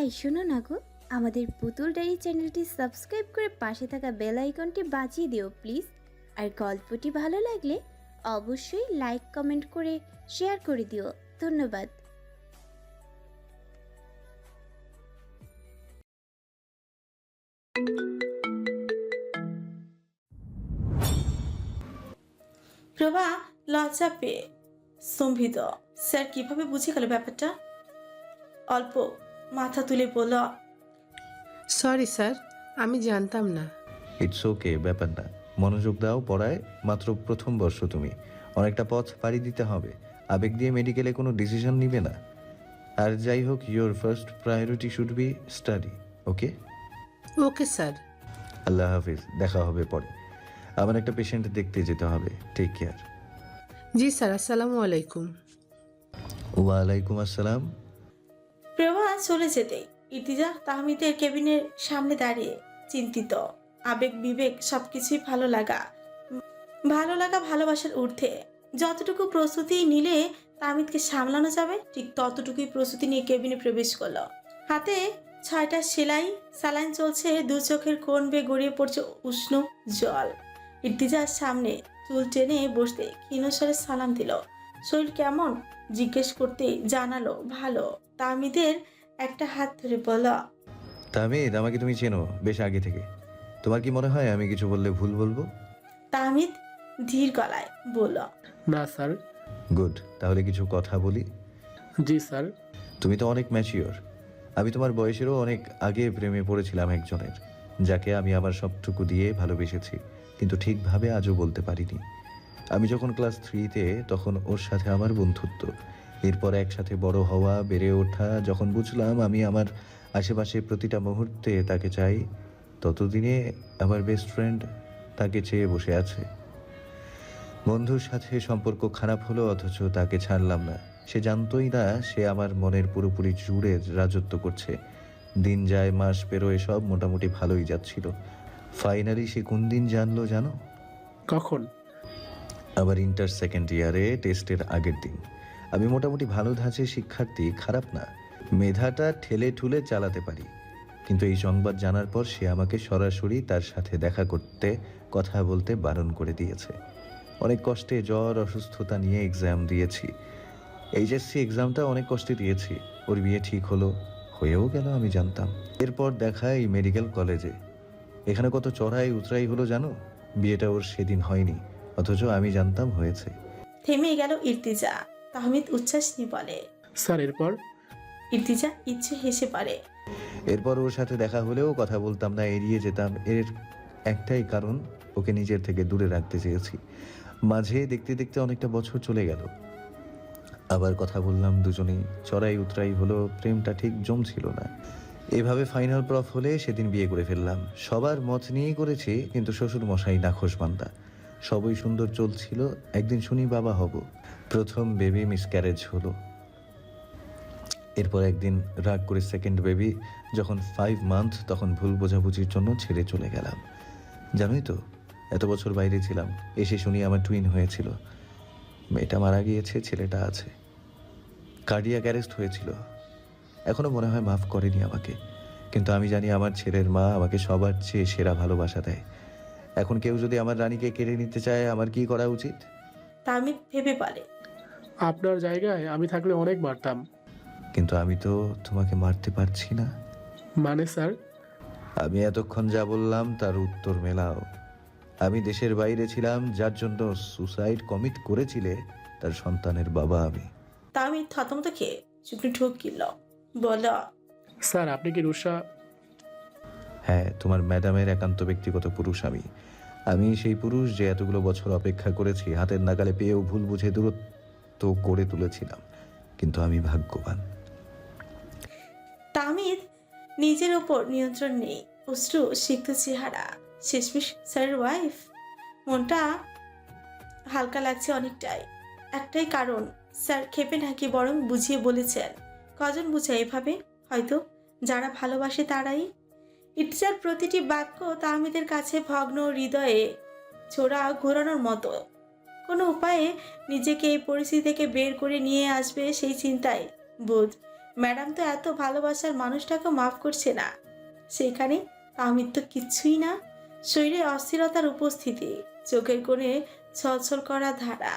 এই শোনো না গো, আমাদের পুতুল ডায়েরি চ্যানেলটি সাবস্ক্রাইব করে পাশে থাকা বেল আইকনটি বাজিয়ে দিও প্লিজ। আর গল্পটি ভালো লাগলে অবশ্যই লাইক, কমেন্ট করে শেয়ার করে দিও। ধন্যবাদ। প্রভা, লজ্জা পেয়ে। স্তম্ভিত। স্যার কীভাবে বুঝে গেল ব্যাপারটা? অল্প। মাথা তুলে বলল সরি স্যার আমি জানতাম না। ইটস ওকে ব্যাপার না। মনোযোগ দাও পড়ায় মাত্র প্রথম বর্ষ তুমি। অনেকটা পথ পাড়ি দিতে হবে। আবেগ দিয়ে মেডিকেলে কোনো ডিসিশন নিবে না। আর যাই হোক your first priority should be study okay okay sir. Allah হাফিজ দেখা হবে পরে। আমার একটা পেশেন্ট দেখতে যেতে হবে। টেক কেয়ার জি স্যার আসসালামু আলাইকুম। ওয়ালাইকুম আসসালাম। প্রভা চলে যেতেই ইতিজা তাহমিদের কেবিনের সামনে দাঁড়িয়ে চিন্তিত। আবেগ, বিবেক সবকিছুই ভালো লাগা ভালো লাগা ভালোবাসার ঊর্ধ্বে। যতটুকু প্রস্তুতি নিলে তাহমিদকে সামলানো যাবে, ঠিক ততটুকুই প্রস্তুতি নিয়ে কেবিনে প্রবেশ করল। হাতে ছয়টা সেলাই, স্যালাইন চলছে, দু চোখের কোণ বেয়ে গড়িয়ে পড়ছে উষ্ণ জল। ইর্তিজার সামনে চুল টেনে বসতে ক্ষীণস্বরে সালাম দিল। শরীর কেমন? জিজ্ঞেস করতেই জানালো ভালো। তামিদের একটা হাত ধরে বলল তামিদ আমাকে তুমি চেনো বেশ আগে থেকে। তোমার কি মনে হয় আমি কিছু বললে ভুল বলব? তামিদ ধীর গলায় বলল না স্যার। গুড তাহলে কিছু কথা বলি? জি স্যার। তুমি তো অনেক ম্যাচিওর। আমি তোমার বয়সেরও অনেক আগে প্রেমে পড়েছিলাম একজনের যাকে আমি আমার সবটুকু দিয়ে ভালোবেসেছি কিন্তু ঠিকভাবে আজও বলতে পারিনি। আমি যখন ক্লাস থ্রিতে, তখন ওর সাথে আমার বন্ধুত্ব। এরপর একসাথে বড় হওয়া, বেড়ে ওঠা, যখন বুঝলাম আমি আমার আশেপাশে প্রতিটা মুহূর্তে তাকে চাই, ততদিনে আমার বেস্ট ফ্রেন্ড তাকে চেয়ে বসে আছে। বন্ধুর সাথে সম্পর্ক খারাপ হলো, অথচ তাকে ছাড়লাম না। সে জানতোই না সে আমার মনের পুরোপুরি জুড়ে রাজত্ব করছে। দিন যায়, মাস পেরোয়, সব মোটামুটি ভালোই যাচ্ছিল। ফাইনালি সে কোন দিন জানলো জানো? কখন? আবার ইন্টার সেকেন্ড ইয়ারে টেস্টের আগের দিন। আমি মোটামুটি ভালো ধাঁচে শিক্ষার্থী, খারাপ না। মেধাটা ঠেলে ঠুলে চালাতে পারি। কিন্তু এই সংবাদ জানার পর সে আমাকে সরাসরি তার সাথে দেখা করতে, কথা বলতে বারণ করে দিয়েছে। অনেক কষ্টে জ্বর, অসুস্থতা নিয়ে এক্সাম দিয়েছি। এইচএসসি এক্সামটা অনেক কষ্টে দিয়েছি। ওর বিয়ে ঠিক হলো, হয়েও গেল আমি জানতাম। এরপর দেখা এই মেডিকেল কলেজে এখানে কত চড়াই উতরাই হলো জানো? বিয়েটা ওর সেদিন হয়নি। অথচ আমি জানতাম হয়েছে। থেমে গেল ইর্তিজা। তাহমিদ উচ্ছ্বাস নিয়ে বলে স্যার এরপর? ইর্তিজা ইচ্ছে হেসে পারে এরপর ওর সাথে দেখা হলেও কথা বলতাম না এড়িয়ে যেতাম। এর একটাই কারণ ওকে নিজের থেকে দূরে রাখতে চেয়েছি। মাঝে দেখতে দেখতে অনেকটা বছর চলে গেল। আবার কথা বললাম দুজনেই। চড়াই উতরাই হলো প্রেমটা ঠিক জমছিল না। এভাবে ফাইনাল প্রফ হলে সেদিন বিয়ে করে ফেললাম। সবার মত নিয়েই করেছি কিন্তু শ্বশুর মশাই নাখোশ বান্দা। সবই সুন্দর চলছিল, একদিন শুনি বাবা হব। প্রথম বেবি মিসক্যারেজ হলো। এরপর একদিন রাগ করে সেকেন্ড বেবি যখন ফাইভ মান্থ তখন ভুল বোঝাবুঝির জন্য ছেড়ে চলে গেলাম। জানোই তো, এত বছর বাইরে ছিলাম, এসে শুনি আমার টুইন হয়েছিল। মেয়েটা মারা গিয়েছে, ছেলেটা আছে। কার্ডিয়াক অ্যারেস্ট হয়েছিল। এখনও মনে হয় মাফ করেনি আমাকে। কিন্তু আমি জানি আমার ছেলের মা আমাকে সবার চেয়ে সেরা ভালোবাসা দেয়। এখন কেউ যদি আমার রানীকে কেড়ে নিতে চায় আমার কি করা উচিত? তামিদ ভেবে বলে আপনার জায়গায় আমি থাকলে অনেক মারতাম। কিন্তু আমি তো তোমাকে মারতে পারছি না। মানে স্যার? আমি এতক্ষণ যা বললাম তার উত্তর মেলাও। আমি দেশের বাইরে ছিলাম যার জন্য সুসাইড কমিট করেছিলে তার সন্তানের বাবা আমি। তামিদ থতমত খেয়ে শুকনো ঠোক কিনল বলল স্যার আপনি কি রুষা হ্যাঁ তোমার ম্যাডামের একান্ত ব্যক্তিগত পুরুষ আমি। আমি সেই পুরুষ যে এতগুলো বছর অপেক্ষা করেছি, হাতের নাগালে পেয়েও ভুল বুঝে দূরত্ব করে তুলেছিলাম। কিন্তু আমি ভাগ্যবান। তামিদ নিজের ওপর নিয়ন্ত্রণ নেই। অশ্রু, সিক্ত চেহারা, শেষমেশ স্যারের ওয়াইফ মনটা হালকা লাগছে অনেকটাই। একটাই কারণ, স্যার খেপে নাকি বরং বুঝিয়ে বলেছেন। কজন বুঝে এভাবে? হয়তো যারা ভালোবাসে তারাই। ইটজার প্রতিটি বাক্য তাহমিদের কাছে ভগ্ন হৃদয়ে ছোড়া ঘোরানোর মতো। কোনো উপায়ে নিজেকে এই পরিস্থিতি থেকে বের করে নিয়ে আসবে সেই চিন্তায় বোধ। ম্যাডাম তো এত ভালোবাসার মানুষটাকে মাফ করছে না। সেখানে তাহমিদ তো কিচ্ছুই না। শরীরে অস্থিরতার উপস্থিতি, চোখের কোণে ছলছল করা ধারা।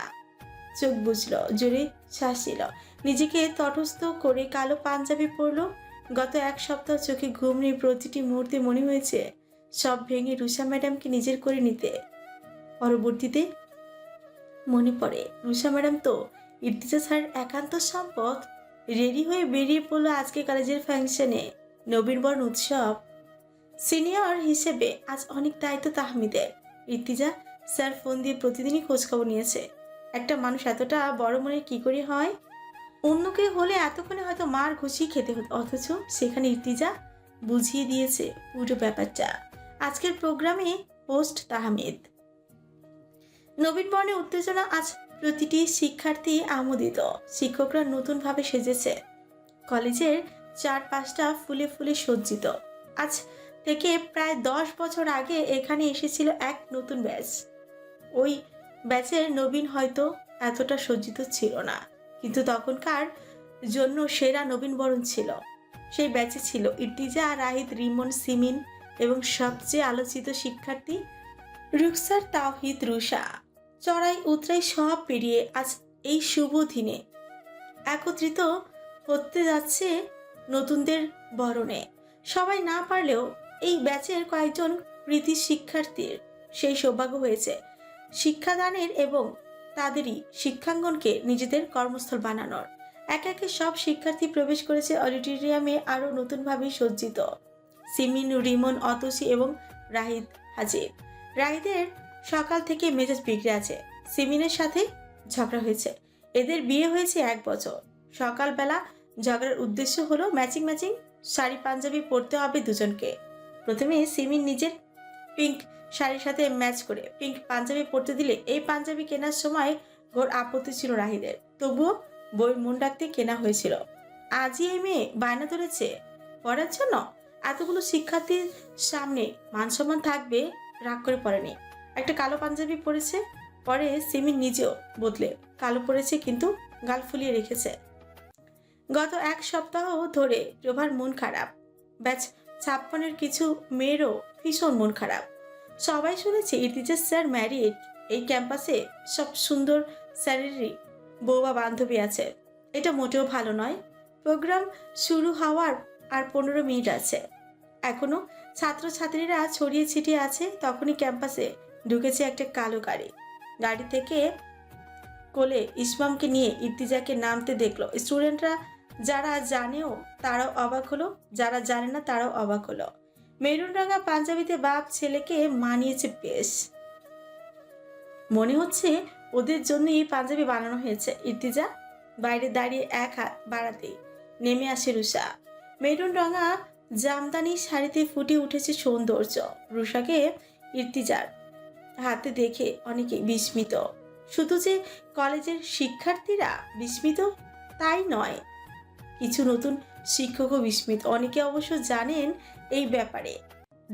চোখ বুঝল জোরে শ্বাস নিল। নিজেকে তটস্থ করে কালো পাঞ্জাবি পরলো। গত এক সপ্তাহ চোখে ঘুম নেই প্রতিটি মুহূর্তে মনে হয়েছে, সব ভেঙে রুষা ম্যাডামকে নিজের করে নিতে। পরবর্তীতে মনে পড়ে রুষা ম্যাডাম তো ইর্তিজা স্যারের একান্ত সম্পদ। রেডি হয়ে বেরিয়ে পড়ল আজকে কলেজের ফাংশনে নবীনবরণ উৎসব। সিনিয়র হিসেবে আজ অনেক দায়িত্ব তাহমিদের। ইর্তিজা স্যার ফোন দিয়ে প্রতিদিনই খোঁজখবর নিয়েছে। একটা মানুষ এতটা বড় মনে কি করে হয়? অন্য কেউ হলে এতক্ষণে হয়তো মার ঘুষি খেতে হতো, অথচ সেখানে ইর্তিজা বুঝিয়ে দিয়েছে পুরো ব্যাপারটা। আজকের প্রোগ্রামে হোস্ট তাহমিদ। নবীন বর্ণে উত্তেজনা আজ প্রতিটি শিক্ষার্থী আমোদিত। শিক্ষকরা নতুনভাবে সেজেছে। কলেজের চার পাঁচটা ফুলে ফুলে সজ্জিত। আজ থেকে প্রায় দশ বছর আগে এখানে এসেছিল এক নতুন ব্যাচ। ওই ব্যাচের নবীন হয়তো এতটা সজ্জিত ছিল না। কিন্তু তখনকার জন্য সেরা নবীন বরণ ছিল। সেই ব্যাচে ছিল ইর্তিজা রাহিদ রিমন, সিমিন এবং সবচেয়ে আলোচিত শিক্ষার্থী রুকসার তাওহিদ রুষা চড়াই, উতরাই সব পেরিয়ে আজ এই শুভ দিনে একত্রিত হতে যাচ্ছে নতুনদের বরণে। সবাই না পারলেও এই ব্যাচের কয়েকজন কৃতি শিক্ষার্থীর সেই সৌভাগ্য হয়েছে। শিক্ষাদানের এবং তাদেরই শিক্ষাঙ্গনকে নিজেদের কর্মস্থল বানানোর। এক একে সব শিক্ষার্থী প্রবেশ করেছে অডিটোরিয়ামে আরও নতুনভাবে সজ্জিত। সিমিন, রিমন, অতসী এবং রাহিদ হাজির। রাহিদের সকাল থেকে মেজাজ বিগড়ে আছে। সিমিনের সাথে ঝগড়া হয়েছে। এদের বিয়ে হয়েছে এক বছর। সকালবেলা ঝগড়ার উদ্দেশ্য হলো ম্যাচিং ম্যাচিং শাড়ি পাঞ্জাবি পরতে হবে দুজনকে। প্রথমে সিমিন নিজের পিঙ্ক শাড়ির সাথে ম্যাচ করে পিঙ্ক পাঞ্জাবি পরতে দিলে এই পাঞ্জাবি কেনার সময় ঘোর আপত্তি ছিল রাহিদের। তবুও বই মন রাখতে কেনা হয়েছিল। আজই এই মেয়ে বায়না ধরেছে পড়ার জন্য? এতগুলো শিক্ষার্থীর সামনে মান সম্মান থাকবে? রাগ করে পড়েনি। একটা কালো পাঞ্জাবি পরেছে, পরে সিমিন নিজেও বদলে কালো পরেছে কিন্তু গাল ফুলিয়ে রেখেছে। গত এক সপ্তাহ ধরে প্রভার মন খারাপ। ব্যাচ ছাপ্পানের কিছু মেয়েরও ভীষণ মন খারাপ। সবাই শুনেছে ইতিজা স্যার ম্যারিড এই ক্যাম্পাসে সব সুন্দর স্যারেরই বৌবা বান্ধবী আছে। এটা মোটেও ভালো নয়। প্রোগ্রাম শুরু হওয়ার আর পনেরো মিনিট আছে। এখনও ছাত্রছাত্রীরা ছড়িয়ে ছিটিয়ে আছে, তখনই ক্যাম্পাসে ঢুকেছে একটা কালো গাড়ি। গাড়ি থেকে কোলে ইসমামকে নিয়ে ইর্তিজাকে নামতে দেখল। স্টুডেন্টরা যারা জানেও তারাও অবাক হলো, যারা জানে না তারাও অবাক হলো। মেরুন রাঙা পাঞ্জাবিতে বাপ ছেলেকে মানিয়েছে বেশ। মনে হচ্ছে ওদের জন্য এই পাঞ্জাবি বানানো হয়েছে। ইর্তিজা, বাইরে দাঁড়িয়ে এক হাত বাড়াতেই নেমে আসে রুষা। মেরুন রঙা জামদানি শাড়িতে ফুটে উঠেছে সৌন্দর্য। রুষাকে ইর্তিজার হাতে দেখে অনেকে বিস্মিত। শুধু যে কলেজের শিক্ষার্থীরা বিস্মিত, তাই নয়। কিছু নতুন শিক্ষকও বিস্মিত। অনেকে অবশ্য জানেন এই ব্যাপারে।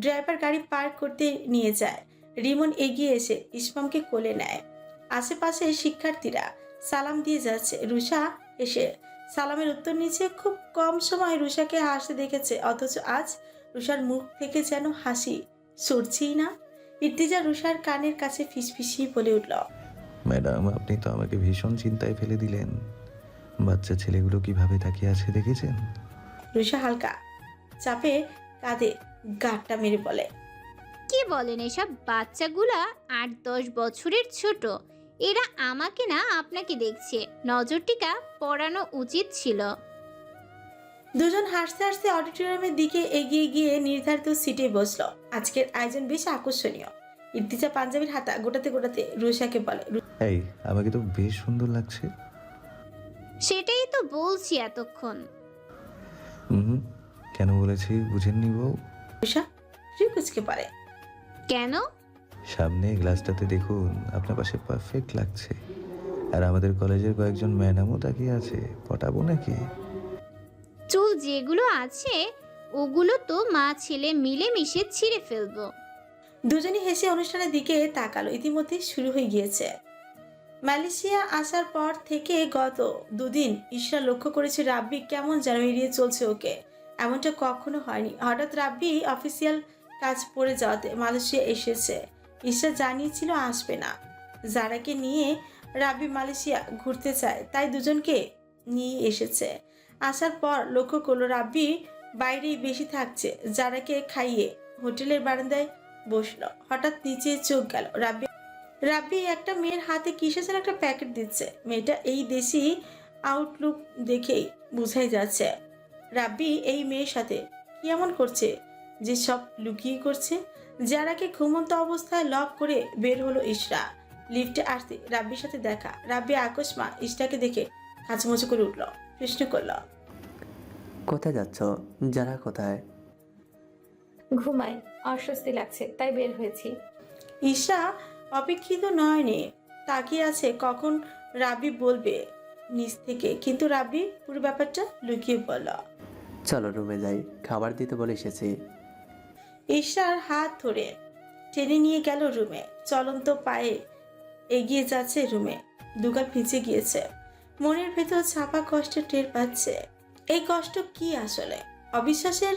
ড্রাইভার গাড়ি পার্ক করতে নিয়ে যায়। রিমন এগিয়ে এসে ইসমামকে কোলে নেয়। আশেপাশে শিক্ষার্থীরা সালাম দিয়ে যাচ্ছে। রুষা এসে সালামের উত্তর নিচে খুব কম সময় রুষাকে হাসতে দেখেছে, অথচ আজ রুষার মুখ থেকে যেন হাসি সরছেই না। ইর্তিজা রুষার কানের কাছে ফিসফিসিয়ে বলে উঠল, ম্যাডাম, আপনি তো আমাকে ভীষণ চিন্তায় ফেলে দিলেন। বাচ্চা ছেলেগুলো কীভাবে তাকিয়ে আছে দেখেছেন? রুষা হালকা চাপে কাঁধে গাঁটটা মেরে বলে কি বলেন এসব? বাচ্চাগুলা আট দশ বছরের ছোট। এরা আমাকে না আপনাকে দেখছে। নজরটিকা পড়ানো উচিত ছিল। দুজন হাসতে হাসতে অডিটোরিয়ামের দিকে এগিয়ে গিয়ে নির্ধারিত সিটে বসল। আজকের আয়োজন বেশ আকর্ষণীয়। ইর্তিজা পাঞ্জাবির হাতা গোটাতে গোটাতে রুষাকে বলে এই আমাকে তো বেশ সুন্দর লাগছে। সেটাই তো বলছি এতক্ষণ। হুম কেন বলেছি বুঝেননি বউ? রুষা রিকুচকে পারে। কেন? সামনে গ্লাসটাতে দেখুন আপনার পাশে পারফেক্ট লাগছে। আর আমাদের কলেজের কয়েকজন ম্যাডামও তাকিয়ে আছে পটাবো নাকি? চুল যেগুলো আছে ওগুলো তো মা ছেলে মিলে মিশে ছিঁড়ে ফেলব। দুজনই হেসে অনুষ্ঠানের দিকে তাকালো ইতিমধ্যে শুরু হয়ে গিয়েছে। মালয়েশিয়া আসার পর থেকে গত দুদিন ইশরা লক্ষ্য করেছে রাব্বি কেমন যেন এড়িয়ে চলছে ওকে। এমনটা কখনো হয়নি। হঠাৎ রাব্বি অফিসিয়াল কাজ পড়ে যাওয়াতে মালয়েশিয়া এসেছে। ইশরা জানিয়েছিল আসবে না। যারাকে নিয়ে রাব্বি মালয়েশিয়া ঘুরতে চায়, তাই দুজনকে নিয়ে এসেছে। আসার পর লক্ষ্য করল রাব্বি বাইরেই বেশি থাকছে। যারাকে খাইয়ে হোটেলের বারান্দায় বসল। হঠাৎ নিচে চোখ গেল। রাব্বি রাব্বি একটা মেয়ের হাতে কিসের যেন একটা প্যাকেট দিচ্ছে? মেয়েটা এই দেশি আউটলুক দেখেই বোঝাই যাচ্ছে। রাব্বি এই মেয়ের সাথে কি এমন করছে? যে সব লুকিয়ে করছে? যারাকে ঘুমন্ত অবস্থায় লক করে বের হলো ইশরা। লিফটে আসতে রাব্বির সাথে দেখা। রাব্বি আকস্মা ইশরাকে দেখে কাচমচো করে উঠল প্রশ্ন করল কোথায় যাচ্ছ? যারা কোথায়? ঘুমাই অস্বস্তি লাগছে তাই বের হয়েছি। ঈশা অপেক্ষিত নয় নয়নে তাকিয়ে আছে কখন রাবি বলবে নিচ থেকে। কিন্তু রাবি পুরো ব্যাপারটা লুকিয়ে বল চলো রুমে যাই খাবার দিতে বলে এসেছি। ঈশার হাত ধরে টেনে নিয়ে গেল রুমে। চলন্ত পায়ে এগিয়ে যাচ্ছে রুমে দুগাল ভিজে গিয়েছে। মনের ভেতর ছাপা কষ্ট টের পাচ্ছে। এই কষ্ট কি আসলে? অবিশ্বাসের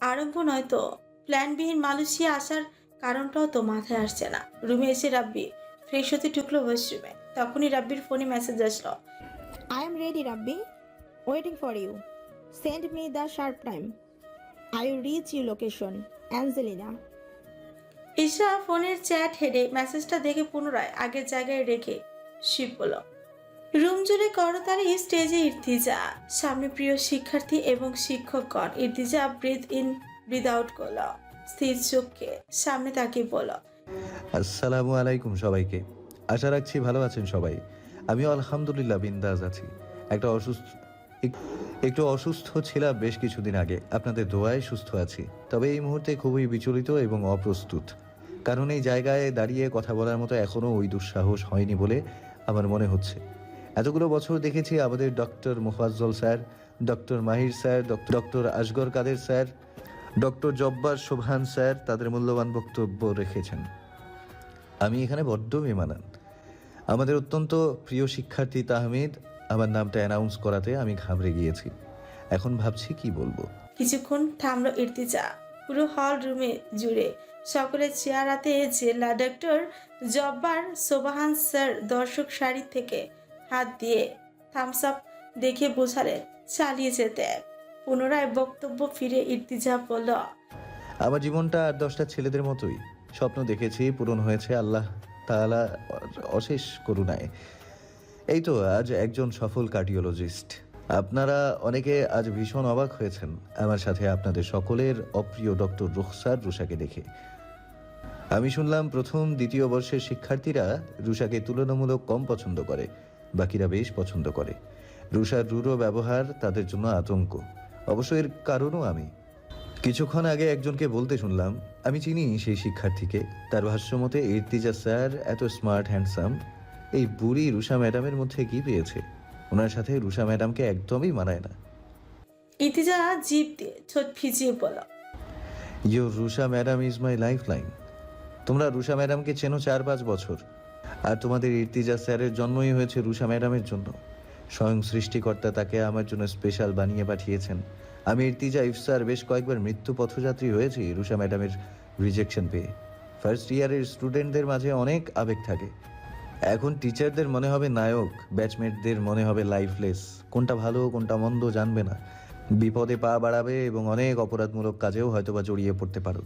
আরম্ভ নয়তো প্ল্যানবিহীন মালয়েশিয়া আসার কারণটাও তো মাথায় আসছে না রুমে এসে রাব্বি ফ্রেশ হতে ঢুকলো ওয়াশরুমে তখনই রাব্বির ফোনে মেসেজ আসলো I am ready, Rabbi. Waiting for you. Send me the sharp time. I will reach you location. Angelina. Isha ফোনের চ্যাট হেডে মেসেজটা দেখে পুনরায় আগের জায়গায় রেখে শিব বলল রুম জুড়ে করতালি স্টেজে ইর্তিজা সামনে প্রিয় শিক্ষার্থী এবং শিক্ষকগণ Irtiza breathe in breathe out করল স্থির চোখকে সামনে তাকিয়ে বলল আসসালামু আলাইকুম সবাইকে। আশা রাখছি ভালো আছেন সবাই। আমিও আলহামদুলিল্লাহ বিন্দাজ আছি। একটা অসুস্থ একটু অসুস্থ ছিলাম বেশ কিছুদিন আগে। আপনাদের দোয়ায় সুস্থ আছি। তবে এই মুহূর্তে খুবই বিচলিত এবং অপ্রস্তুত। কারণ এই জায়গায় দাঁড়িয়ে কথা বলার মতো এখনও ওই দুঃসাহস হয়নি বলে আমার মনে হচ্ছে। এতগুলো বছর দেখেছি আমাদের doctor Mufazzal sir, doctor Mahir sir, doctor Asgar Kader sir doctor Jabbar Sobhan sir তাদের মূল্যবান বক্তব্য রেখেছেন। আমি এখানে বড্ড বেমানান। আমাদের অত্যন্ত প্রিয় শিক্ষার্থী তাহমিদ, আমার নামটা অ্যানাউন্স করাতে আমি ঘাবড়ে গিয়েছি। এখন ভাবছি কি বলব? কিছুক্ষণ থামলো ইর্তিজা। পুরো হল রুমে জুড়ে সকলের চেয়ারাতে জেলা ডক্টর জব্বার সোবাহান স্যার দর্শক সারি থেকে হাত দিয়ে থামস আপ দেখে বোঝালেন, চালিয়ে যেতে। পুনরায় বক্তব্য ফিরে ইর্তিজা বলল, আমার জীবনটা আর দশটা ছেলেদের মতোই। স্বপ্ন দেখেছি, পূরণ হয়েছে আল্লাহ তাআলা অশেষ করুণায়। এই তো আজ একজন সফল কার্ডিওলজিস্ট। আপনারা অনেকে আজ ভীষণ অবাক হয়েছেন আমার সাথে আপনাদের সকলের অপ্রিয় ডক্টর রুখসার রুষাকে দেখে। আমি শুনলাম প্রথম, দ্বিতীয় বর্ষের শিক্ষার্থীরা রুষাকে তুলনামূলক কম পছন্দ করে, বাকিরা বেশ পছন্দ করে। রুষার রূঢ় ব্যবহার তাদের জন্য আতঙ্ক। অবশ্য এর কারণও আমি। কিছুক্ষণ আগে একজনকে বলতে শুনলাম আমি চিনি সেই শিক্ষার্থীকে। তার ভাষ্যমতে ইর্তিজা স্যার এত স্মার্ট হ্যান্ডসাম। এই বুড়ি রুষা ম্যাডামের মধ্যে কি পেয়েছে? ওনার সাথে রুষা ম্যাডামকে একদমই মানায় না। ইর্তিজা জিভ দিয়ে ঠোঁট ভিজিয়ে বলল your Rusha madam is my life line তোমরা রুষা ম্যাডামকে চেনো চার পাঁচ বছর। আর তোমাদের ইর্তিজা স্যারের জন্মই হয়েছে রুষা ম্যাডামের জন্য। স্বয়ং সৃষ্টিকর্তা তাকে আমার জন্য স্পেশাল বানিয়ে পাঠিয়েছেন। আমি ইর্তিজা ইফসার বেশ কয়েকবার মৃত্যু পথযাত্রী হয়েছি রুষা ম্যাডামের রিজেকশন পেয়ে। ফার্স্ট ইয়ারের স্টুডেন্টদের মাঝে অনেক আবেগ থাকে। এখন টিচারদের মনে হবে নায়ক ব্যাচমেটদের মনে হবে লাইফলেস কোনটা ভালো, কোনটা মন্দ জানবে না। বিপদে পা বাড়াবে এবং অনেক অপরাধমূলক কাজেও হয়তোবা জড়িয়ে পড়তে পারো।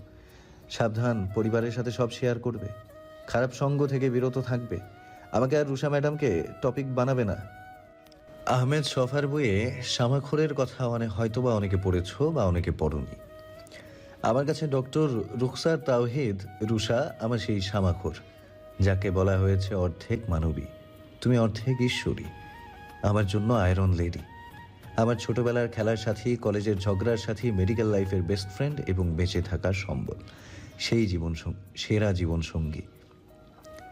সাবধান, পরিবারের সাথে সব শেয়ার করবে। খারাপ সঙ্গ থেকে বিরত থাকবে। আমাকে আর রুষা ম্যাডামকে টপিক বানাবে না। আহমেদ সফার বইয়ে সামাখরের কথা অনেক হয়তোবা অনেকে পড়েছ বা অনেকে পড়নি। আমার কাছে ডক্টর রুখসার তাওহিদ রুষা আমার সেই সামাখর যাকে বলা হয়েছে অর্ধেক মানবী। তুমি অর্ধেক ঈশ্বরী, আমার জন্য আয়রন লেডি। আমার ছোটবেলার খেলার সাথী, কলেজের ঝগড়ার সাথী, মেডিকেল লাইফের বেস্ট ফ্রেন্ড এবং বেঁচে থাকার সম্বল। সেই জীবন সেরা জীবন সঙ্গী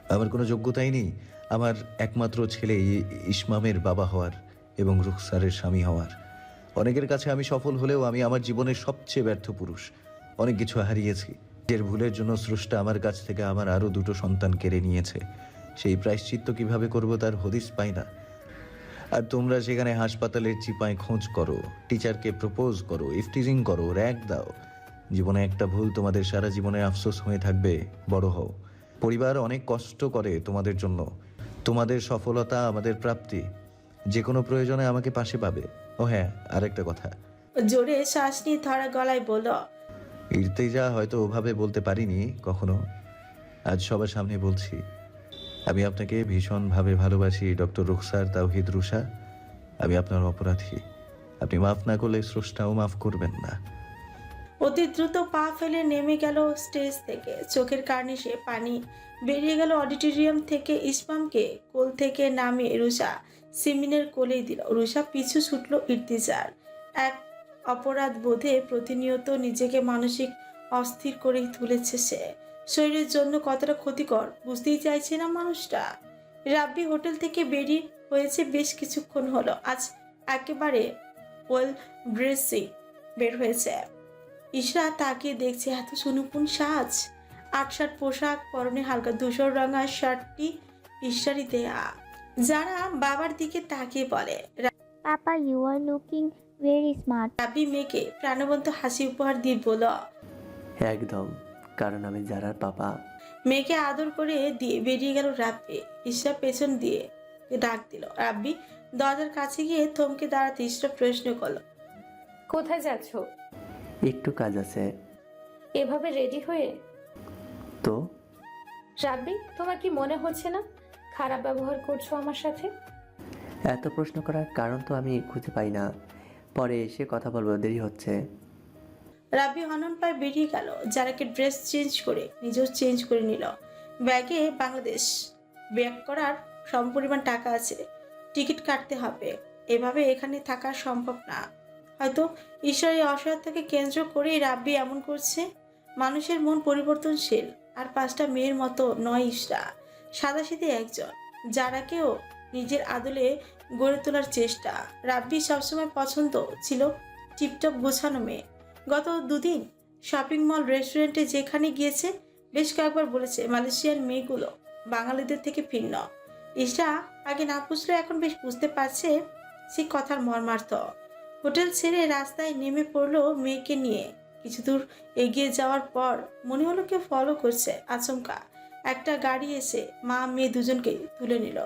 আমার কোনো যোগ্যতাই নেই আমার একমাত্র ছেলে ইসমামের বাবা হওয়ার এবং রুখসারের স্বামী হওয়ার। অনেকের কাছে আমি সফল হলেও আমি আমার জীবনের সবচেয়ে ব্যর্থ পুরুষ। অনেক কিছু হারিয়েছি। এর ভুলের জন্য স্রষ্টা আমার কাছ থেকে আমার আরও দুটো সন্তান কেড়ে নিয়েছে। সেই প্রায়শ্চিত্ত কীভাবে করব তার হদিস পাই না। আর তোমরা সেখানে হাসপাতালের চিপায় খোঁজ করো, টিচারকে প্রপোজ করো ইফটিজিং করো র্যাক দাও। জীবনে একটা ভুল তোমাদের সারা জীবনে আফসোস হয়ে থাকবে, বড় হও। পরিবার অনেক কষ্ট করে তোমাদের জন্য। তোমাদের সফলতা আমাদের প্রাপ্তি। যে কোনো প্রয়োজনে আমাকে পাশে পাবে। ও হ্যাঁ আরেকটা কথা। জোরে শ্বাস নিয়ে ধরা গলায় বলল ইর্তেজা হয়তো ওভাবে বলতে পারিনি কখনো। আজ সবার সামনে বলছি আমি আপনাকে ভীষণভাবে ভালোবাসি ডক্টর রুখসার তাওহিদ রুষা আমি আপনার অপরাধী। আপনি মাফ না করলে স্রষ্টাও মাফ করবেন না। অতি দ্রুত পা ফেলে নেমে গেল স্টেজ থেকে। চোখের কার্নিশে পানি বেরিয়ে গেল অডিটোরিয়াম থেকে ইসমামকে। কোল থেকে নামিয়ে রুষা সিমিনের কোলেই দিল। রুষা পিছু ছুটল ইর্তিজার। এক অপরাধ বোধে প্রতিনিয়ত নিজেকে মানসিক অস্থির করেই তুলেছে সে। শরীরের জন্য কতটা ক্ষতিকর বুঝতেই চাইছে না মানুষটা। রাব্বি হোটেল থেকে বেরিয়ে হয়েছে বেশ কিছুক্ষণ হলো। আজ একেবারে ওয়েল ড্রেসিং বের হয়েছে। ইশরা তাকিয়ে দেখছে এত সুনুপুন সাজ। আটশাট পোশাক পরনে হালকা ধূসর রঙা শার্টটি দেয়া যারা বাবার দিকে তাকিয়ে বলে। Papa, you are looking very smart. রাবি মেয়েকে প্রাণবন্ত হাসি উপহার দিয়ে বলল একদম কারণ আমি যারার পাপা। মেয়েকে আদর করে দিয়ে বেরিয়ে গেল রাব্বি। ইশরা পেছন দিয়ে ডাক দিল রাব্বি দরজার কাছে গিয়ে থমকে দাঁড়াতে ইশরা প্রশ্ন করল কোথায় যাচ্ছ? একটু কাজ আছে। এভাবে রেডি হয়ে? তো? রাব্বি তোমার কি মনে হচ্ছে না? খারাপ ব্যবহার করছ আমার সাথে? এত প্রশ্ন করার কারণ তো আমি খুঁজে পাই না। পরে এসে কথা বলব দেরি হচ্ছে। রাবি হনন পায়ে বেরিয়ে গেল। যারাকে ড্রেস চেঞ্জ করে নিজেও চেঞ্জ করে নিল। ব্যাগে বাংলাদেশ। ব্যাগ করার সমপরিমাণ টাকা আছে। টিকিট কাটতে হবে। এভাবে এখানে থাকা সম্ভব না। হয়তো ঈশ্বরের অসহায়তাকে কেন্দ্র করেই রাব্বি এমন করছে। মানুষের মন পরিবর্তনশীল, আর পাঁচটা মেয়ের মতো নয় ইশরা। সাদাসিধে একজন যারাকেও নিজের আদলে গড়ে তোলার চেষ্টা। রাব্বি সবসময় পছন্দ ছিল টিপটপ গোছানো মেয়ে। গত দুদিন শপিং মল, রেস্টুরেন্টে যেখানে গিয়েছে, বেশ কয়েকবার বলেছে মালয়েশিয়ার মেয়েগুলো বাঙালিদের থেকে ভিন্ন। ইশরা আগে না বুঝলেও এখন বেশ বুঝতে পারছে সে কথার মর্মার্থ। হোটেল ছেড়ে রাস্তায় নেমে পড়ল মেয়েকে নিয়ে। কিছু দূর এগিয়ে যাওয়ার পর মনে হলো কেউ ফলো করছে আচমকা। একটা গাড়ি এসে মা মেয়ে দুজনকে তুলে নিল।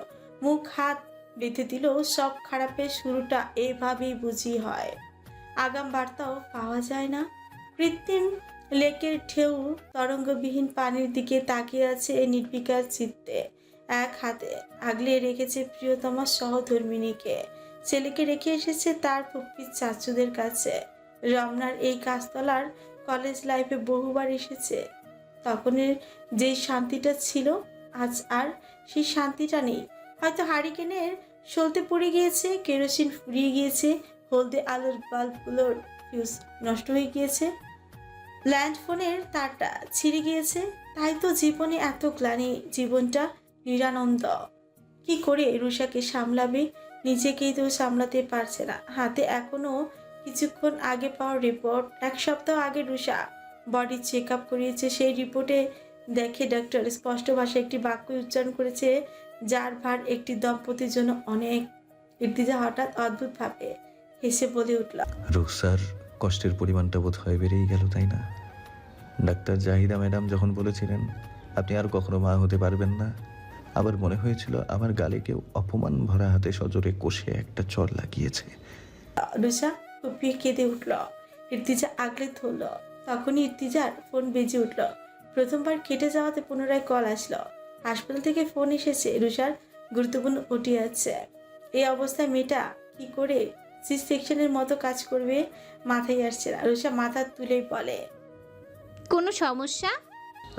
মুখ, হাত বেঁধে দিল, সব খারাপের শুরুটা এভাবেই বুঝি হয়। আগাম বার্তাও পাওয়া যায় না। কৃত্রিম লেকের ঢেউ তরঙ্গবিহীন পানির দিকে তাকিয়ে আছে নির্বিকার চিত্তে। এক হাতে আগলে রেখেছে প্রিয়তমা সহধর্মিনীকে। ছেলেকে রেখে এসেছে তার ফুপির চাচুদের কাছে। রমনার এই কাজতলার কলেজ লাইফে বহুবার এসেছে। তখনের যেই শান্তিটা ছিল, আজ আর সেই শান্তিটা নেই। হয়তো হারিকেনের সলতে পড়ে গিয়েছে, কেরোসিন ফুরিয়ে গিয়েছে, হলদে আলোর বাল্বগুলোর ফিউজ নষ্ট হয়ে গিয়েছে। ল্যান্ডফোনের তারটা ছিঁড়ে গিয়েছে, তাই তো জীবনে এত গ্লানি জীবনটা নিরানন্দ। কি করে রুষাকে সামলাবে নিজেকেই তো সামলাতে পারছে না। হাতে এখনও কিছুক্ষণ আগে পাওয়া রিপোর্ট এক সপ্তাহ আগে রুষা বডি চেক আপ করিয়েছে। সেই রিপোর্টে দেখে ডাক্তার স্পষ্ট ভাষায় একটি বাক্য উচ্চারণ করেছে, যার ভার একটি দম্পতির জন্য অনেক। ইর্তিজা হঠাৎ অদ্ভুতভাবে হেসে বলে উঠল রুখসার কষ্টের পরিমাণটা বোধ হয় বেড়েই গেল, তাই না? ডাক্তার জাহিদা ম্যাডাম যখন বলেছিলেন, আপনি আর কখনো মা হতে পারবেন না। আবার মনে হয়েছিল আমার গালে কেউ অপমান ভরা হাতে সজোরে কষে একটা চর লাগিয়েছে। রুষা ফুপিয়ে কেঁদে উঠল। ইর্তিজা আগলে ধরল। তখনই ইর্তিজার ফোন বেজে উঠল। প্রথমবার কেটে যাওয়াতে পুনরায় কল আসলো। হাসপাতাল থেকে ফোন এসেছে রুষার গুরুত্বপূর্ণ ওটি আছে। এই অবস্থায় মেয়েটা কি করে সি সেকশনের মতো কাজ করবে মাথায় আসছে না। রুষা মাথা তুলেই বলে কোনো সমস্যা?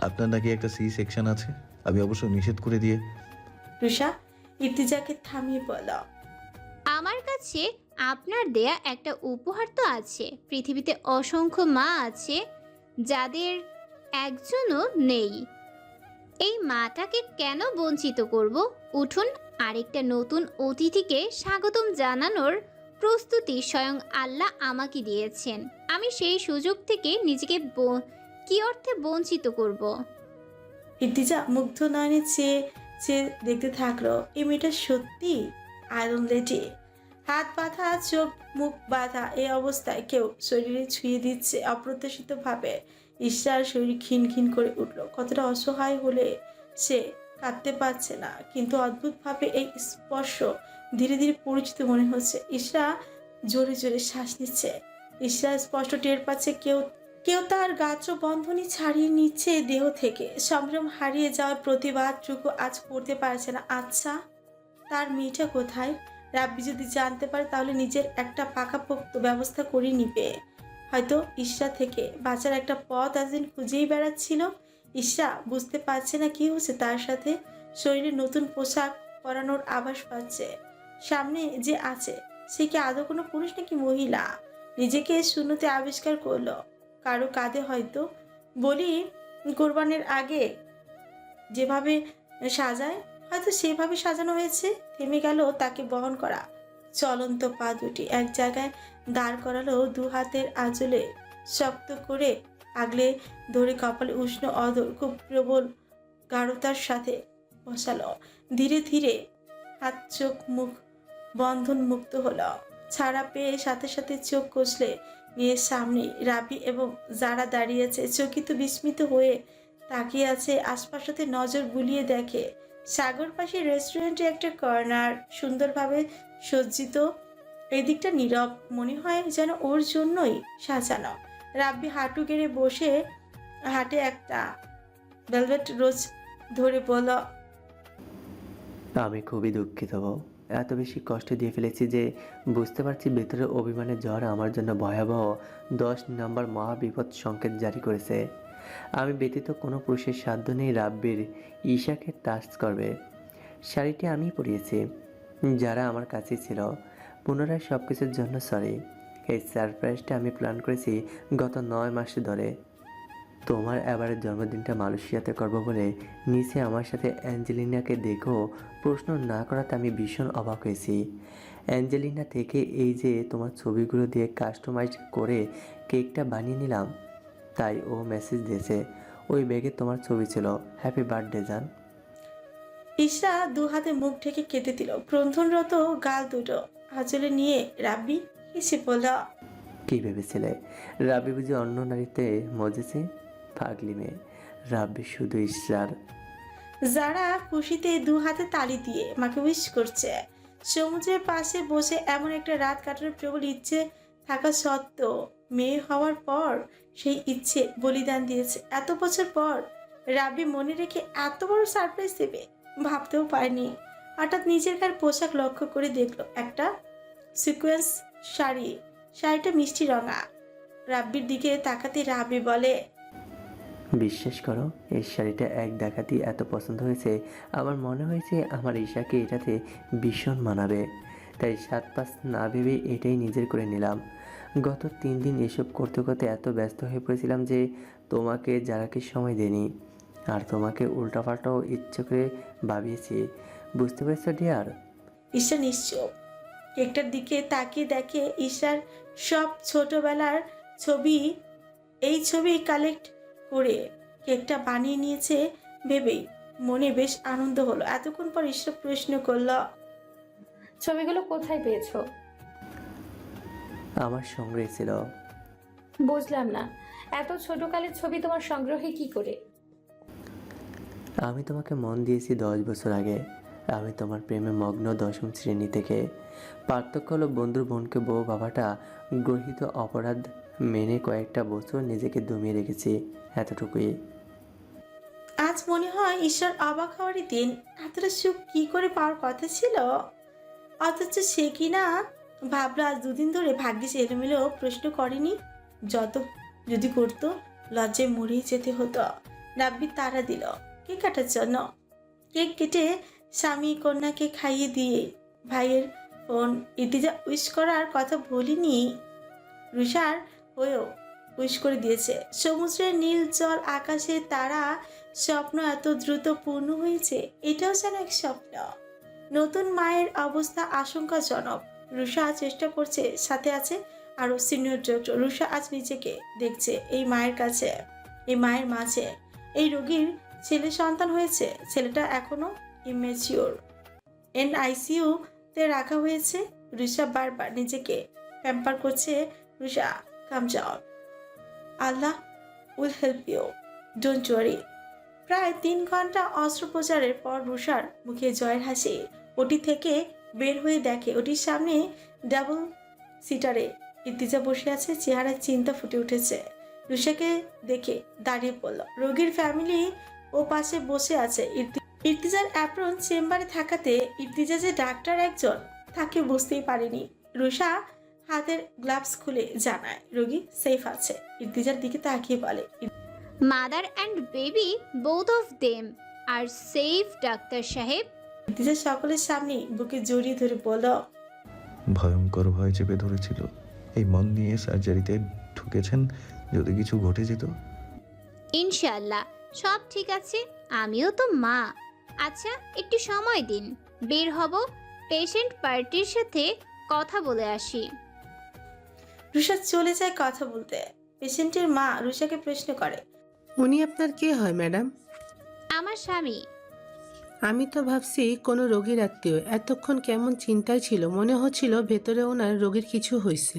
আপনার নাকি একটা সি সেকশন আছে? আমি অবশ্য নিষেধ করে দিয়ে রুষা ইর্তিজাকে থামিয়ে বলল আমার কাছে আপনার দেয়া একটা উপহার তো আছে। পৃথিবীতে অসংখ্য মা আছে যাদের একজনও নেই। এই মাটাকে কেন বঞ্চিত করব? উঠুন আরেকটা নতুন অতিথিকে স্বাগতম জানানোর প্রস্তুতি স্বয়ং আল্লাহ আমাকে দিয়েছেন। আমি সেই সুযোগ থেকে নিজেকে ব- কি অর্থে বঞ্চিত করব? ইর্তিজা মুগ্ধ নয়নে চেয়ে চেয়ে দেখতে থাকল, এই মেয়েটা সত্যি আয়রন লেডি? হাত বাঁধা, চোখ মুখ বাঁধা, এই অবস্থায় কেউ শরীরে ছুঁয়ে দিচ্ছে অপ্রত্যাশিতভাবে? ঈশ্বর শরীর ক্ষীণ ক্ষীণ করে উঠল। কতটা অসহায় হলে সে কাঁদতে পারছে না, কিন্তু অদ্ভুতভাবে এই স্পর্শ ধীরে ধীরে পরিচিত মনে হচ্ছে। ঈশা জোরে জোরে শ্বাস নিচ্ছে। ঈশা স্পষ্ট টের পাচ্ছে কেউ কেউ তার গাত্র বন্ধনী ছাড়িয়ে নিচ্ছে দেহ থেকে। সম্ভ্রম হারিয়ে যাওয়ার প্রতিবাদটুকু আজ করতে পারছে না। আচ্ছা তার মেয়েটা কোথায়? রাব্বি যদি জানতে পারে, তাহলে নিজের একটা পাকাপোক্ত ব্যবস্থা করে নিবে। হয়তো ঈশা থেকে বাঁচার একটা পথ একদিন খুঁজেই বেড়াচ্ছিল। ঈশা বুঝতে পারছে না কি হচ্ছে তার সাথে। শরীরে নতুন পোশাক পরানোর আভাস পাচ্ছে। সামনে যে আছে, সে কি আদৌ কোনো পুরুষ নাকি মহিলা? নিজেকে শূন্যতে আবিষ্কার করল। কারও কাঁধে হয়তো। বলি, কোরবানের আগে যেভাবে সাজায়, হয়তো সেভাবে সাজানো হয়েছে। থেমে গেল তাকে বহন করা। চলন্ত পা দুটি এক জায়গায় দাঁড় করালো দু হাতের আঁচলে। শক্ত করে আগলে ধরে কপালে উষ্ণ অদর খুব প্রবল গাঢ়তার সাথে বসালো। ধীরে ধীরে হাত, চোখ, মুখ বন্ধন মুক্ত হলো। ছাড়া পেয়ে সাথে সাথে চোখ কষলে নিয়ে সামনে রাবি এবং যারা দাঁড়িয়েছে চকিত বিস্মিত হয়ে তাকিয়ে আছে, আশপাশতে নজর বুলিয়ে দেখে। সাগর পাশে রেস্টুরেন্টে একটা কর্নার সুন্দরভাবে সজ্জিত। এই দিকটা নীরব, মনে হয় যেন ওর জন্যই সাজানো। রাব্বি হাঁটু গেড়ে বসে, হাটে একটা ভেলভেট রোজ ধরে বলল, আমি খুবই দুঃখিত বউ। এত বেশি কষ্ট দিয়ে ফেলেছি যে বুঝতে পারছি ভেতরে অভিমানের জ্বর আমার জন্য ভয়াবহ দশ নম্বর মহাবিপদ সংকেত জারি করেছে। আমি ব্যতীত কোনো পুরুষের সাধ্য নেই রাব্বির ঈশাকে টাচ করবে। শাড়িটি আমি পরিয়েছি। যারা আমার কাছে ছিল, পুনরায় সব কিছুর জন্য সরি এই সারপ্রাইজটা আমি প্ল্যান করেছি গত নয় মাস ধরে। তোমার এবারের জন্মদিনটা মালয়েশিয়াতে করব বলে নিচে আমার সাথে অ্যাঞ্জেলিনাকে দেখো প্রশ্ন না করাতে আমি ভীষণ অবাক হয়েছি। অ্যাঞ্জেলিনা থেকে এই যে তোমার ছবিগুলো দিয়ে কাস্টমাইজ করে কেকটা বানিয়ে নিলাম তাই ও মেসেজ দিয়েছে। ওই ব্যাগে তোমার ছবি ছিল। হ্যাপি বার্থডে জান। ঈশা দু হাতে মুখ ঢেকে কেটে দিল। ক্রন্ধনরত গাল দুটো আঁচলে নিয়ে রাব্বি হেসে বলল কি ভেবেছিলে? রাবি বুঝি অন্য নারীতে মজেছে? পাগলি মেয়ে। রাব্বি শুধু ঈশ্বর যারা খুশিতে দু হাতে তালি দিয়ে মাকে উইশ করছে। সমুদ্রের পাশে বসে এমন একটা রাত কাটানোর প্রবল ইচ্ছে থাকা সত্ত্বেও মেয়ে হওয়ার পর সেই ইচ্ছে বলিদান দিয়েছে। এত বছর পর রাব্বি মনে রেখে এত বড় সারপ্রাইজ দেবে, ভাবতেও পারেনি। হঠাৎ নিজের গায়ের পোশাক লক্ষ্য করে দেখল একটা সিকোয়েন্স শাড়ি। শাড়িটা মিষ্টি রঙা। রাব্বির দিকে তাকাতে রাব্বি বলে বিশ্বাস করো, এই শাড়িটা এক দেখাতেই এত পছন্দ হয়েছে। আমার মনে হয়েছে আমার ঈশাকে এটাতে ভীষণ মানাবে। তাই সাত পাঁচ না ভেবে এটাই নিজের করে নিলাম। গত তিন দিন এসব করতে করতে এত ব্যস্ত হয়ে পড়েছিলাম যে তোমাকে যারাকে সময় দেনি আর তোমাকে উল্টাপাল্টাও ইচ্ছে করে ভাবিয়েছি। বুঝতে পেরেছ, ডিয়ার? ঈশা নিশ্চুপ। কেকটার দিকে তাকিয়ে দেখে ঈশার সব ছোটবেলার ছবি, এই ছবি কালেক্ট করে কেকটা বানিয়ে নিয়েছে ভেবেই মনে বেশ আনন্দ হলো। এতক্ষণ পর ঈশ্বর প্রশ্ন করল ছবিগুলো কোথায় পেয়েছ? আমার সংগ্রহে ছিল। বুঝলাম না। এত ছোটকালের ছবি তোমার সংগ্রহে কি করে? আমি তোমাকে মন দিয়েছি দশ বছর আগে। আমি তোমার প্রেমে মগ্ন দশম শ্রেণি থেকে। পার্থক্য হলো বন্ধুর বোনকে বউ বাবাটা গ্রহিত অপরাধ মেনে কয়েকটা বছর নিজেকে দমিয়ে রেখেছি। এতটুকুই। আজ মনে হয় ঈশ্বর অবাক হওয়ারই দিন এতটা সুখ কি করে পাওয়ার কথা ছিল? অথচ সে কি না ভাবলো আজ দুদিন ধরে ভাগ্যিস এলোমেলো প্রশ্ন করেনি, যত যদি করতো লজ্জায় মরেই যেতে হতো। রাব্বি তারা দিল, কেক কাটার জন্য। কেক কেটে স্বামী কন্যাকে খাইয়ে দিয়ে ভাইয়ের ফোন, ইতিজা উইশ করার কথা বলিনি। রুষার হয়েও উইশ করে দিয়েছে। সমুদ্রের নীল জল, আকাশে তারা স্বপ্ন এত দ্রুত পূর্ণ হয়েছে, এটাও যেন এক স্বপ্ন। নতুন মায়ের অবস্থা আশঙ্কাজনক। রুষা চেষ্টা করছে, সাথে আছে আরও সিনিয়র ডক্টর রুষা আজ নিজেকে দেখছে এই মায়ের কাছে, এই মায়ের মাঝে। এই রোগীর ছেলে সন্তান হয়েছে, ছেলেটা এখনও ইমেচিওর এন আইসিইউ তে রাখা হয়েছে। রুষা বারবার নিজেকে প্যাম্পার করছে। রুষা কাম যাওয়ার Allah will help you. Don't worry. প্রায় তিন ঘণ্টা অস্ত্রোপচারের পর রুষার মুখে জয়ের হাসি। ওটি থেকে বের হয়ে দেখে ওটির সামনে ডাবল সিটারে ইর্তিজা বসে আছে, চেহারায় চিন্তা ফুটে উঠেছে। রুষাকে দেখে দাঁড়িয়ে পড়ল। রোগীর ফ্যামিলি ও পাশে বসে আছে ইর্তি- ইর্তিজার অ্যাপ্রন চেম্বারে থাকাতে ইর্তিজা যে ডাক্তার একজন, তাকে বুঝতেই পারেনি। রুষা হাতের গ্লাভস খুলে জানায় রোগী সেফ আছে। ইর্তিজার দিকে তাকিয়ে বলে mother and baby both of them are safe doctor সাহেব। ইর্তিজা সকলের সামনে বুকে জড়িয়ে ধরে বলল ভয়ঙ্কর ভয় চেপে ধরেছিল। এই মন নিয়ে সার্জারিতে ঢুকেছেন যদি কিছু ঘটে যেত? ইনশাল্লাহ সব ঠিক আছে আমিও তো মা। আচ্ছা একটু সময় দিন বের হব। পেশেন্ট পার্টির সাথে কথা বলে আসি। রুষা চলে যায় কথা বলতে। পেশেন্টের মা রুষাকে প্রশ্ন করে উনি আপনার কে হয় ম্যাডাম? আমার স্বামী। আমি তো ভাবছি কোনো রোগীর আত্মীয়। এতক্ষণ কেমন চিন্তায় ছিল মনে হচ্ছিল ভেতরে ওনার রোগীর কিছু হয়েছে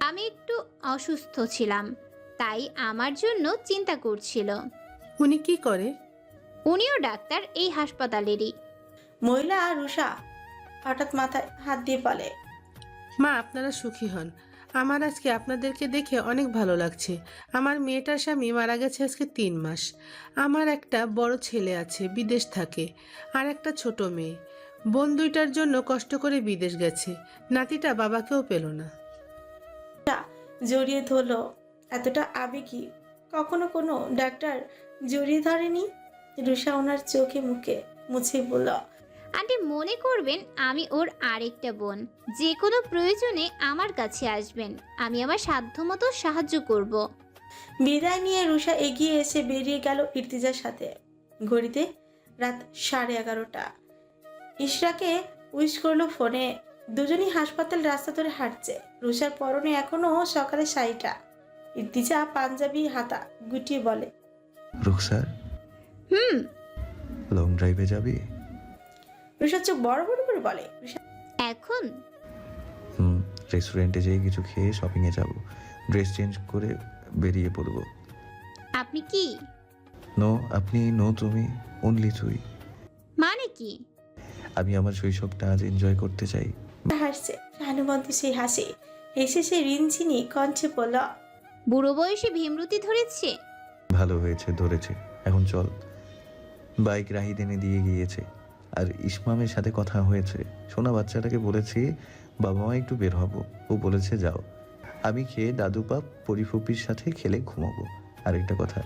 আমি একটু অসুস্থ ছিলাম তাই আমার জন্য চিন্তা করছিল। উনি কি করে? উনিও ডাক্তার এই হাসপাতালেরই। মহিলা আর রুষা হঠাৎ মাথায় হাত দিয়ে বলে মা আপনারা সুখী হন। আমার আজকে আপনাদেরকে দেখে অনেক ভালো লাগছে। আমার মেয়েটার স্বামী মারা গেছে আজকে তিন মাস। আমার একটা বড় ছেলে আছে, বিদেশ থাকে, আর একটা ছোট মেয়ে। বোন দুইটার জন্য কষ্ট করে বিদেশ গেছে। নাতিটা বাবাকেও পেল না। জড়িয়ে ধরলো। এতটা আবেগী। কখনো কোনো ডাক্তার জড়িয়ে ধরেনি? রুষা ওনার চোখে মুখে মুছে বলল আন্টি মনে করবেন আমি ওর আরেকটা বোন। যে কোনো প্রয়োজনে আমার কাছে আসবেন। আমি আমার সাধ্যমতো সাহায্য করব। বিদায় নিয়ে রুষা এগিয়ে এসে বেরিয়ে গেল ইর্তিজার সাথে। ঘড়িতে রাত সাড়ে এগারোটা। ইশরাকে উইশ করল ফোনে। দুজনই হাসপাতাল রাস্তা ধরে হাঁটছে। রুষার পরনে এখনও সকালে শাড়িটা। ইর্তিজা পাঞ্জাবি হাতা গুটিয়ে বলে রুকসার হুম। লং ড্রাইভে যাবি? রুষার চোখ বড় বড় করে বলে এখন? হুম রেস্টুরেন্টে যেয়ে কিছু খেয়ে শপিংয়ে যাব। ড্রেস চেঞ্জ করে বেরিয়ে পড়ব। আপনি কি? নো আপনি নো তুমি অনলি তুই। মানে কি? আমি আমার শৈশবটা আজ এনজয় করতে চাই। হাসছে হানুমন্ত সেই হাসি। হেসে সে রিনঝিনি কণ্ঠে বলল বুড়ো বয়সে ভীমরুতি ধরেছে? ভালো হয়েছে ধরেছে। এখন চল। বাইক রাহিদ এনে দিয়ে গিয়েছে। আর ইসমামের সাথে কথা হয়েছে। সোনা বাচ্চাটাকে বলেছি বাবা মা একটু বের হব। ও বলেছে যাও। আমি খেয়ে দাদু পাপ পরিফুপির সাথে খেলে ঘুমাবো। আরেকটা কথা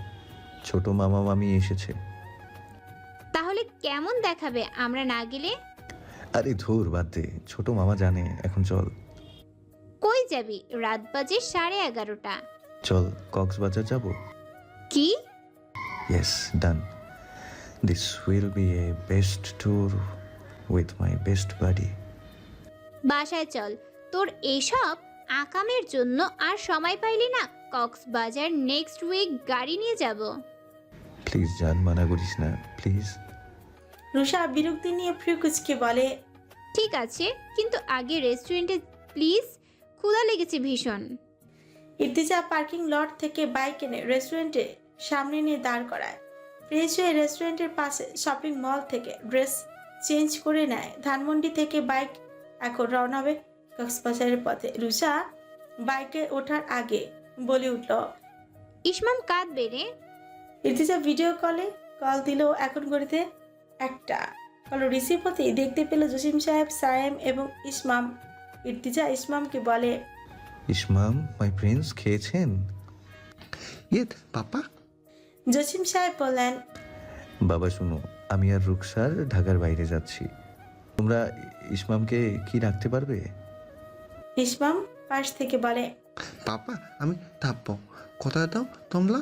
ছোট মামা মামি এসেছে। তাহলে কেমন দেখাবে আমরা না গেলে? আরে ধুর বাদ দে। ছোট মামা জানে এখন চল। কই যাবি? রাত বাজে সাড়ে এগারোটা। চল কক্সবাজার যাব। কি? Yes done this will be a best tour with my best buddy বাসায় চল। তোর এসব আকামের জন্য আর সময় পাইলি না। কক্সবাজার নেক্সট উইক গাড়ি নিয়ে যাব। প্লিজ জান মানা করিস না প্লিজ রুষা বিরক্তি নিয়ে ফ্রি কুচকে বলে ঠিক আছে কিন্তু আগে রেস্টুরেন্টে প্লিজ ক্ষুধা লেগেছে ভীষণ। ইর্তিজা পার্কিং লট থেকে বাইক এনে রেস্টুরেন্টে সামনে নিয়ে দাঁড় করায়। ফ্রেশ হয়ে রেস্টুরেন্টের পাশে শপিং মল থেকে ড্রেস চেঞ্জ করে নেয়। ধানমন্ডি থেকে বাইক এখন রওনা হবে কক্সবাজারের পথে। রুষা বাইকে ওঠার আগে বলে উঠল ইসমাম কাঁদবে রে। ইর্তিজা ভিডিও কলে কল দিল এখন ঘড়িতে একটা। কল রিসিভ হতেই দেখতে পেল জসিম সাহেব সায়েম এবং ইসমাম ইর্তিজা ইসমামকে বলে ইসমাম মাই প্রিন্স খেয়েছেন? ইয়ে পাপা? জসিম সাহেব বললেন বাবা শুনো আমি আর রুকসার ঢাকার বাইরে যাচ্ছি। তোমরা ইসমামকে কি রাখতে পারবে? ইসমাম পাশ থেকে বলে পাপা আমি থাকব কথা দাও তোমরা।